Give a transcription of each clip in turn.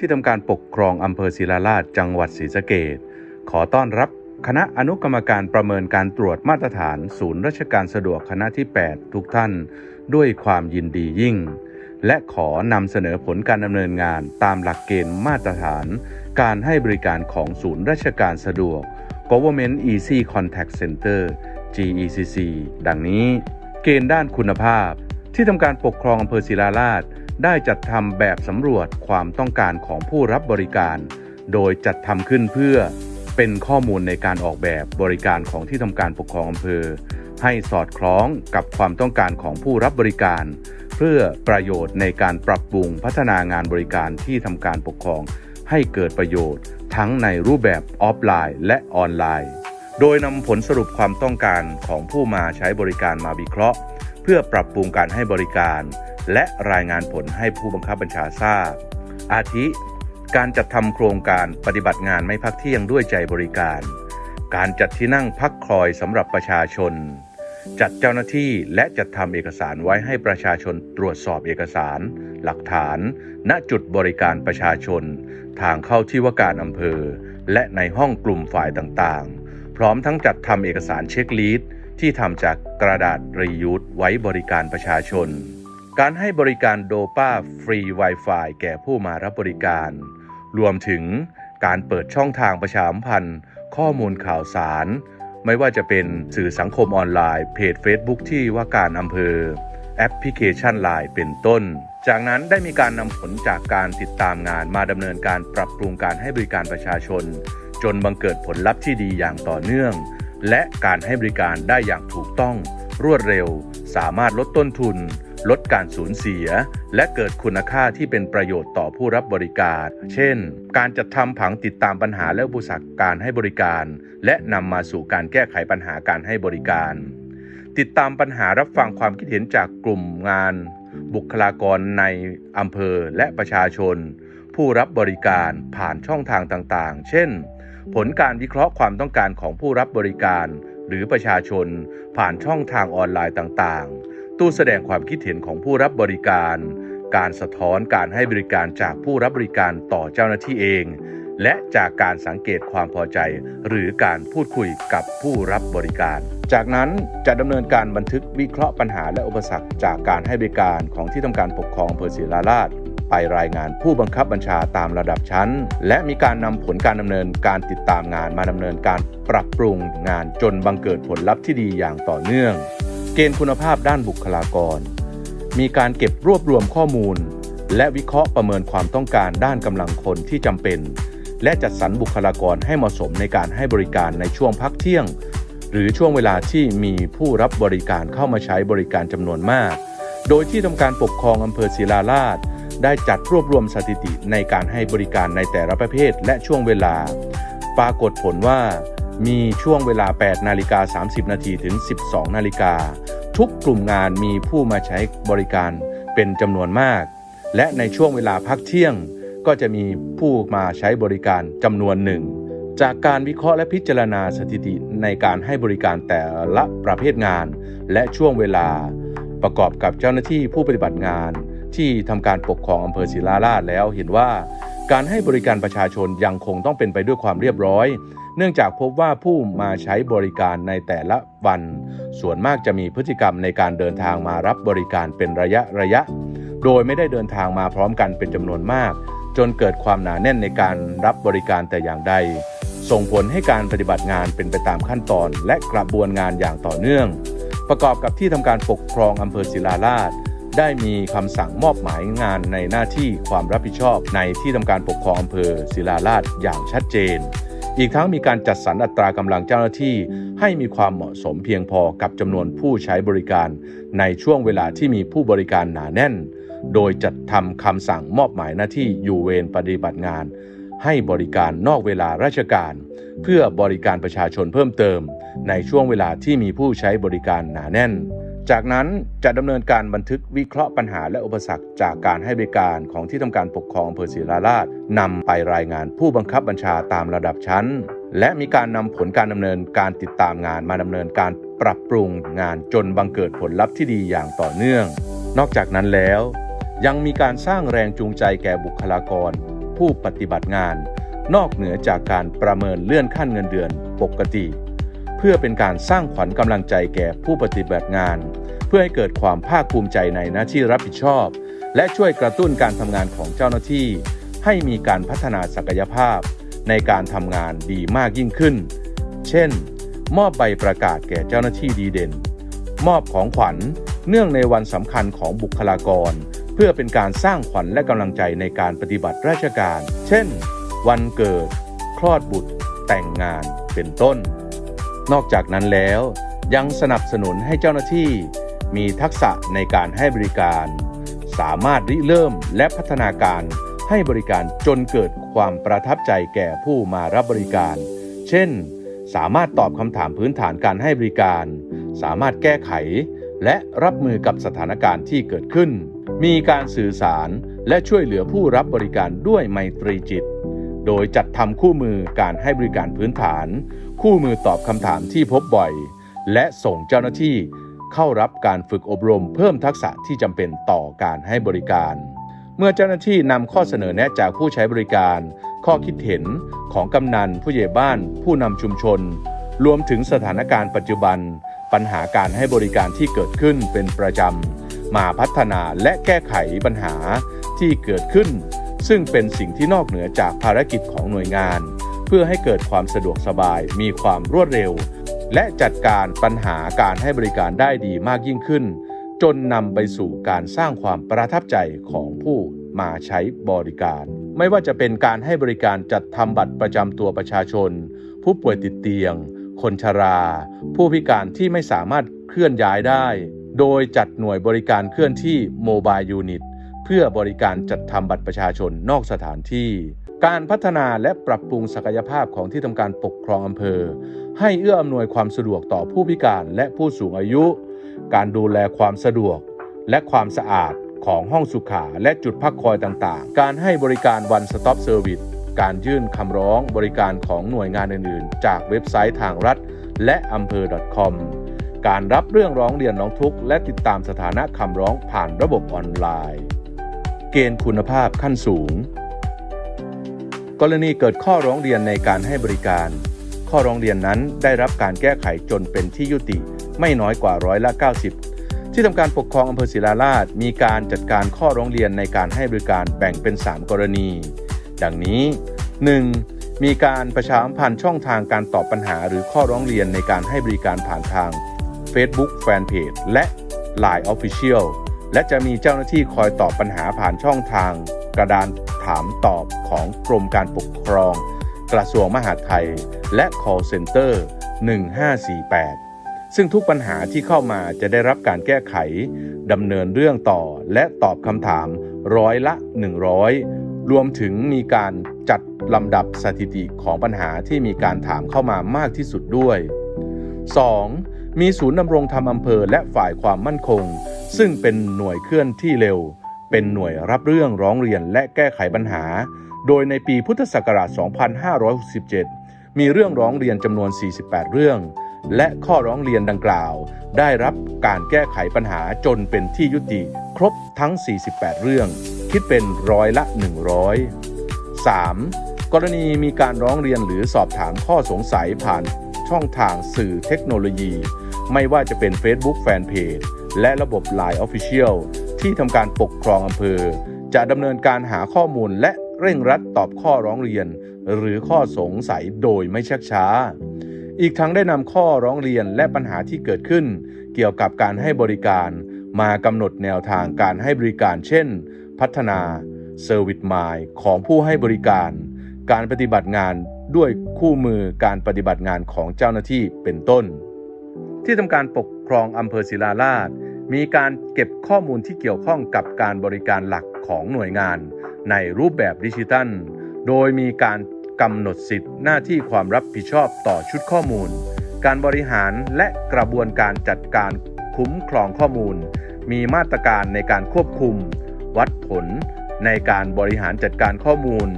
ที่ทำการปกครองอำเภอศิลาราชจังหวัดศรีสะเกดขอต้อนรับคณะอนุกรรมการประเมินการตรวจมาตรฐาน ศูนย์ราชการสะดวกคณะที่ 8 ทุกท่าน ด้วยความยินดียิ่ง และขอนำเสนอผลการดำเนินงานตามหลักเกณฑ์มาตรฐาน การให้บริการของศูนย์ราชการสะดวก Government Easy Contact Center GECC ดังนี้ เกณฑ์ด้านคุณภาพ ที่ทำการปกครองอำเภอศิลาราช ได้จัดทำแบบสำรวจความต้องการของผู้รับบริการ โดยจัดทำขึ้นเพื่อเป็นข้อมูลในการออกแบบบริการของที่ทำการปกครองอำเภอ ให้สอดคล้องกับความต้องการของผู้รับบริการ เพื่อประโยชน์ในการปรับปรุงพัฒนางานบริการที่ทำการปกครอง ให้เกิดประโยชน์ ทั้งในรูปแบบออฟไลน์ และออนไลน์ โดยนำผลสรุปความต้องการของผู้มาใช้บริการมาวิเคราะห์ เพื่อปรับปรุงการให้บริการ และรายงานผลให้ผู้บังคับบัญชาทราบ อาทิ การจัดทำโครงการปฏิบัติงานไม่พักเที่ยงด้วยใจบริการ การจัดที่นั่งพักคอยสำหรับประชาชน จัดเจ้าหน้าที่และจัดทำเอกสารไว้ให้ประชาชนตรวจสอบเอกสาร หลักฐาน ณจุดบริการประชาชน ทางเข้าที่ว่าการอำเภอ และในห้องกลุ่มฝ่ายต่างๆ พร้อมทั้งจัดทำเอกสารเช็คลีด ที่ทำจากกระดาษรียูสไว้บริการประชาชน การให้บริการโดป้าฟรี Wi-Fi แก่ผู้มารับบริการ รวมถึงการเปิดช่องทางประชาสัมพันธ์ ข้อมูลข่าวสาร ไม่ว่าจะเป็นสื่อสังคมออนไลน์ เพจ Facebook ที่ว่าการอำเภอ แอปพลิเคชัน Line เป็นต้น จากนั้นได้มีการนำผลจากการติดตามงานมาดำเนินการปรับปรุงการให้บริการประชาชน จนบังเกิดผลลัพธ์ที่ดีอย่างต่อเนื่อง และการให้บริการได้อย่างถูกต้อง รวดเร็ว สามารถลดต้นทุน ลดการสูญเสีย และเกิดคุณค่าที่เป็นประโยชน์ต่อผู้รับบริการ เช่น การจัดทำผังติดตามปัญหาและอุปสรรคการให้บริการ และนำมาสู่การแก้ไขปัญหาการให้บริการ ติดตามปัญหารับฟังความคิดเห็นจากกลุ่มงาน บุคลากรในอำเภอและประชาชน ผู้รับบริการผ่านช่องทางต่างๆ เช่น ผลการวิเคราะห์ความต้องการของผู้รับบริการ หรือประชาชน ผ่านช่องทางออนไลน์ต่างๆ ตู้แสดงความคิดเห็นของผู้รับบริการ การสะท้อนการให้บริการจากผู้รับบริการต่อเจ้าหน้าที่เอง และจากการสังเกตความพอใจ หรือการพูดคุยกับผู้รับบริการ จากนั้นจะดำเนินการบันทึกวิเคราะห์ปัญหาและอุปสรรคจากการให้บริการของที่ทำการปกครองอำเภอศรีราราช ไปรายงานผู้บังคับบัญชาตามระดับชั้น และมีการนำผลการดำเนินการติดตามงานมาดำเนินการปรับปรุงงานจนบังเกิดผลลัพธ์ที่ดีอย่างต่อเนื่อง เกณฑ์คุณภาพด้านบุคลากร มีการเก็บรวบรวมข้อมูล และวิเคราะห์ประเมินความต้องการด้านกำลังคนที่จำเป็น และจัดสรรบุคลากรให้เหมาะสมในการให้บริการในช่วงพักเที่ยง หรือช่วงเวลาที่มีผู้รับบริการเข้ามาใช้บริการจำนวนมาก โดยที่ทำการปกครองอำเภอศิลาราช ได้จัดรวบรวมสถิติในการให้บริการในแต่ละประเภทและช่วงเวลา ปรากฏผลว่ามีช่วงเวลา 8 นาฬิกา 30 นาทีถึง 12 นาฬิกา ทุกกลุ่มงานมีผู้มาใช้บริการเป็นจำนวนมาก และในช่วงเวลาพักเที่ยง ก็จะมีผู้มาใช้บริการจำนวนหนึ่ง จากการวิเคราะห์และพิจารณาสถิติในการให้บริการแต่ละประเภทงาน และช่วงเวลา ประกอบกับเจ้าหน้าที่ผู้ปฏิบัติงาน ที่ทำการปกครองอำเภอศิลาราชแล้วเห็นว่า การให้บริการประชาชนยังคงต้องเป็นไปด้วยความเรียบร้อย เนื่องจากพบว่าผู้มาใช้บริการในแต่ละวัน ส่วนมากจะมีพฤติกรรมในการเดินทางมารับบริการเป็นระยะระยะ โดยไม่ได้เดินทางมาพร้อมกันเป็นจำนวนมาก จนเกิดความหนาแน่นในการรับบริการแต่อย่างใด ส่งผลให้การปฏิบัติงานเป็นไปตามขั้นตอน และกระบวนงานอย่างต่อเนื่อง ประกอบกับที่ทำการปกครองอำเภอศิลาราช ได้มีคำสั่งมอบหมายงานในหน้าที่ความรับผิดชอบในที่ทำการปกครองอำเภอศิลาราชอย่างชัดเจน อีกทั้งมีการจัดสรรอัตรากำลังเจ้าหน้าที่ ให้มีความเหมาะสมเพียงพอกับจำนวนผู้ใช้บริการ ในช่วงเวลาที่มีผู้บริการหนาแน่น โดยจัดทำคำสั่งมอบหมายหน้าที่อยู่เวรปฏิบัติงาน ให้บริการนอกเวลาราชการ เพื่อบริการประชาชนเพิ่มเติม ในช่วงเวลาที่มีผู้ใช้บริการหนาแน่น จากนั้นจะดำเนินการบันทึกวิเคราะห์ปัญหาและอุปสรรค จากการให้บริการของที่ทำการปกครองอำเภอศรีราราชนำไปรายงานผู้บังคับบัญชาตามระดับชั้น และมีการนำผลการดำเนินการติดตามงานมาดำเนินการปรับปรุงงานจนบังเกิดผลลัพธ์ที่ดีอย่างต่อเนื่อง นอกจากนั้นแล้ว ยังมีการสร้างแรงจูงใจแก่บุคลากร ผู้ปฏิบัติงาน นอกเหนือจากการประเมินเลื่อนขั้นเงินเดือนปกติ เพื่อเป็นการสร้างขวัญกำลังใจแก่ผู้ปฏิบัติงาน เพื่อให้เกิดความภาคภูมิใจในหน้าที่รับผิดชอบ และช่วยกระตุ้นการทำงานของเจ้าหน้าที่ ให้มีการพัฒนาศักยภาพ ในการทำงานดีมากยิ่งขึ้น เช่น มอบใบประกาศแก่เจ้าหน้าที่ดีเด่น มอบของขวัญเนื่องในวันสำคัญของบุคลากร เพื่อเป็นการสร้างขวัญและกำลังใจในการปฏิบัติราชการ เช่น วันเกิด คลอดบุตร แต่งงาน เป็นต้น นอกจากนั้นแล้วยังสนับสนุนให้เจ้าหน้าที่มีทักษะในการให้บริการ สามารถริเริ่มและพัฒนาการให้บริการจนเกิดความประทับใจแก่ผู้มารับบริการ เช่น สามารถตอบคำถามพื้นฐานการให้บริการ สามารถแก้ไข และรับมือกับสถานการณ์ที่เกิดขึ้น มีการสื่อสารและช่วยเหลือผู้รับบริการด้วยไมตรีจิต โดยจัดทำคู่มือการให้บริการพื้นฐาน คู่มือตอบคำถามที่พบบ่อย และส่งเจ้าหน้าที่เข้ารับการฝึกอบรมเพิ่มทักษะที่จำเป็นต่อการให้บริการ เมื่อเจ้าหน้าที่นำข้อเสนอแนะจากผู้ใช้บริการ ข้อคิดเห็นของกำนันผู้ใหญ่บ้าน ผู้นำชุมชน รวมถึงสถานการณ์ปัจจุบัน ปัญหาการให้บริการที่เกิดขึ้นเป็นประจำมาพัฒนาและแก้ไขปัญหาที่เกิดขึ้น ซึ่งเป็นสิ่งที่นอกเหนือจากภารกิจของหน่วยงาน เพื่อให้เกิดความสะดวกสบาย มีความรวดเร็ว และจัดการปัญหาการให้บริการได้ดีมากยิ่งขึ้น จนนำไปสู่การสร้างความประทับใจของผู้มาใช้บริการ ไม่ว่าจะเป็นการให้บริการจัดทำบัตรประจำตัวประชาชน ผู้ป่วยติดเตียง คนชรา ผู้พิการที่ไม่สามารถเคลื่อนย้ายได้ โดยจัดหน่วยบริการเคลื่อนที่โมบายยูนิต พื่อบริการจัดทำบัตรประชาชนนอกสถานที่ การพัฒนาและปรับปรุงศักยภาพของที่ทำการปกครองอำเภอ ให้เอื้ออำนวยความสะดวกต่อผู้พิการและผู้สูงอายุ การดูแลความสะดวก และความสะอาดของห้องสุขาและจุดพักคอยต่างๆ การให้บริการ One Stop Service การยื่นคำร้องบริการของหน่วยงานอื่นๆ จากเว็บไซต์ทางรัฐ และอำเภอ .com การรับเรื่องร้องเรียนร้องทุกข์และติดตามสถานะคำร้องผ่านระบบออนไลน์ เกณฑ์คุณภาพขั้นสูง กรณีเกิดข้อร้องเรียนในการให้บริการ ข้อร้องเรียนนั้นได้รับการแก้ไขจนเป็นที่ยุติไม่น้อยกว่าร้อยละ 90 ที่ทำการปกครองอำเภอศิลาราชมีการจัดการข้อร้องเรียนในการให้บริการแบ่งเป็น 3 กรณี ดังนี้ 1. มีการประชาสัมพันธ์ช่องทางการตอบปัญหาหรือข้อร้องเรียนในการให้บริการผ่านทาง Facebook Fanpage และ Line Official และจะมีเจ้าหน้าที่คอยตอบปัญหาผ่านช่องทาง กระดานถามตอบของกรมการปกครอง กระทรวงมหาดไทย และ call center 1548 ซึ่งทุกปัญหาที่เข้ามาจะได้รับการแก้ไขดำเนินเรื่องต่อและตอบคำถามร้อยละ 100 รวมถึงมีการจัดลำดับสถิติของปัญหาที่มีการถามเข้ามามากที่สุดด้วย 2. มีศูนย์ดำรงธรรมอำเภอและฝ่ายความมั่นคง ซึ่งเป็นหน่วยเคลื่อนที่เร็ว เป็นหน่วยรับเรื่องร้องเรียนและแก้ไขปัญหา โดยในปีพุทธศักราช 2567 มีเรื่องร้องเรียนจำนวน 48 เรื่อง และข้อร้องเรียนดังกล่าว ได้รับการแก้ไขปัญหาจนเป็นที่ยุติครบทั้ง 48 เรื่อง คิดเป็นร้อยละ 100 3. กรณีมีการร้องเรียนหรือสอบถามข้อสงสัยผ่านช่องทางสื่อเทคโนโลยี ไม่ว่าจะเป็น Facebook Fanpage และระบบ Line Official ที่ทำการปกครองอำเภอ จะดำเนินการหาข้อมูลและเร่งรัดตอบข้อร้องเรียน หรือข้อสงสัยโดยไม่ชักช้า อีกทั้งได้นำข้อร้องเรียนและปัญหาที่เกิดขึ้น เกี่ยวกับการให้บริการ มากำหนดแนวทางการให้บริการ เช่น พัฒนา Service Mind ของผู้ให้บริการ การปฏิบัติงานด้วยคู่มือการปฏิบัติงานของเจ้าหน้าที่เป็นต้น ที่ทำการปกครองอำเภอศิลาราชมีการเก็บข้อมูลที่เกี่ยวข้องกับการบริการหลักของหน่วยงาน ในรูปแบบดิจิทัล โดยมีการกำหนดสิทธิหน้าที่ความรับผิดชอบต่อชุดข้อมูล การบริหารและกระบวนการจัดการคุ้มครองข้อมูล มีมาตรการในการควบคุม วัดผล ในการบริหารจัดการข้อมูล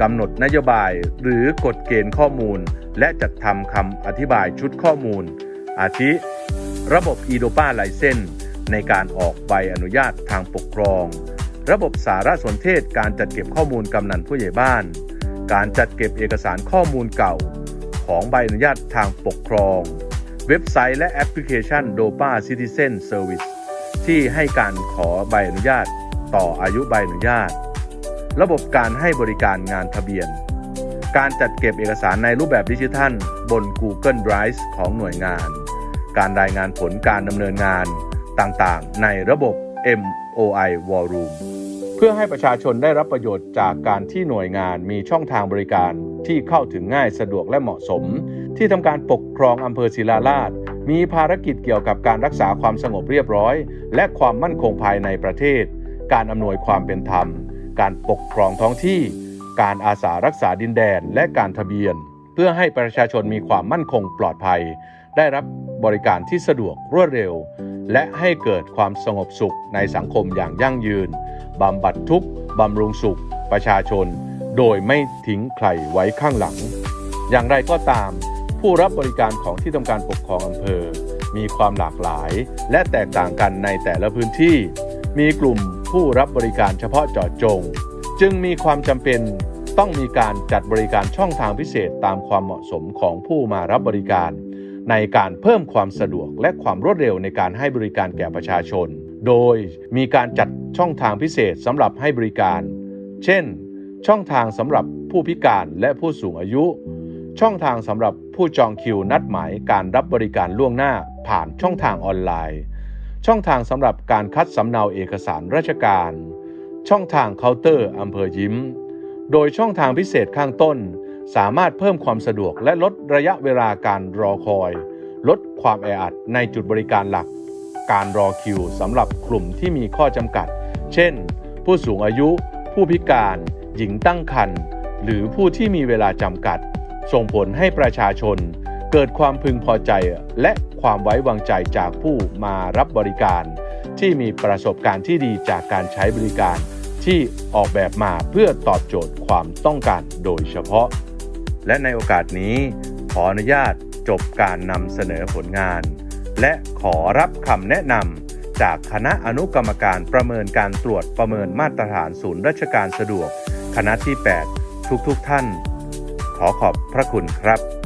กำหนดนโยบายหรือกฎเกณฑ์ข้อมูล และจัดทำคำอธิบายชุดข้อมูล อาทิ ระบบ e d o p a ไลเซนในการออกใบอนุญาตทางปกครอง ระบบสารสนเทศการจัดเก็บข้อมูลกำนันผู้ใหญ่บ้าน การจัดเก็บเอกสารข้อมูลเก่า ของใบอนุญาตทางปกครอง เว็บไซต์และแอปพลิเคชัน DOPA Citizen Service ที่ให้การขอใบอนุญาตต่ออายุใบอนุญาต ระบบการให้บริการงานทะเบียน การจัดเก็บเอกสารในรูปแบบดิจิทัล บน Google Drive ของหน่วยงาน การรายงานผลการดำเนินงานต่างๆ ในระบบ MOI War Room เพื่อให้ประชาชนได้รับประโยชน์จากการที่หน่วยงานมีช่องทางบริการที่เข้าถึงง่ายสะดวกและเหมาะสม ที่ทำการปกครองอำเภอศิลาราชมีภารกิจเกี่ยวกับการรักษาความสงบเรียบร้อย และความมั่นคงภายในประเทศ การอำนวยความเป็นธรรม การปกครองท้องที่ การอาสารักษาดินแดนและการทะเบียน เพื่อให้ประชาชนมีความมั่นคงปลอดภัย ได้รับบริการที่สะดวกรวดเร็ว และให้เกิดความสงบสุขในสังคมอย่างยั่งยืนบำบัดทุกข์บำรุงสุข ประชาชน โดยไม่ทิ้งใครไว้ข้างหลัง อย่างไรก็ตาม ผู้รับบริการของที่ทำการปกครองอำเภอ มีความหลากหลาย และแตกต่างกันในแต่ละพื้นที่ มีกลุ่มผู้รับบริการเฉพาะเจาะจง จึงมีความจำเป็นต้องมีการจัดบริการช่องทางพิเศษตามความเหมาะสมของผู้มารับบริการ ในการเพิ่มความสะดวกและความรวดเร็วในการให้บริการแก่ประชาชน โดยมีการจัดช่องทางพิเศษสำหรับให้บริการ เช่น ช่องทางสำหรับผู้พิการและผู้สูงอายุ ช่องทางสำหรับผู้จองคิวนัดหมายการรับบริการล่วงหน้าผ่านช่องทางออนไลน์ ช่องทางสำหรับการคัดสำเนาเอกสารราชการ ช่องทางเคาน์เตอร์อำเภอยิ้ม โดยช่องทางพิเศษข้างต้น สามารถเพิ่มความสะดวกและลดระยะเวลาการรอคอย ลดความแออัดในจุดบริการหลัก การรอคิวสำหรับกลุ่มที่มีข้อจำกัด เช่น ผู้สูงอายุ ผู้พิการ หญิงตั้งครรภ์หรือผู้ที่มีเวลาจำกัด ส่งผลให้ประชาชน เกิดความพึงพอใจและความไว้วางใจจากผู้มารับบริการ ที่มีประสบการณ์ที่ดีจากการใช้บริการที่ออกแบบมาเพื่อตอบโจทย์ความต้องการโดยเฉพาะ และในโอกาสนี้ขออนุญาตจบการนำเสนอผลงาน และขอรับคำแนะนำจากคณะอนุกรรมการประเมินการตรวจประเมินมาตรฐานศูนย์ราชการสะดวก คณะที่ 8 ทุกๆทท่าน ขอขอบพระคุณครับ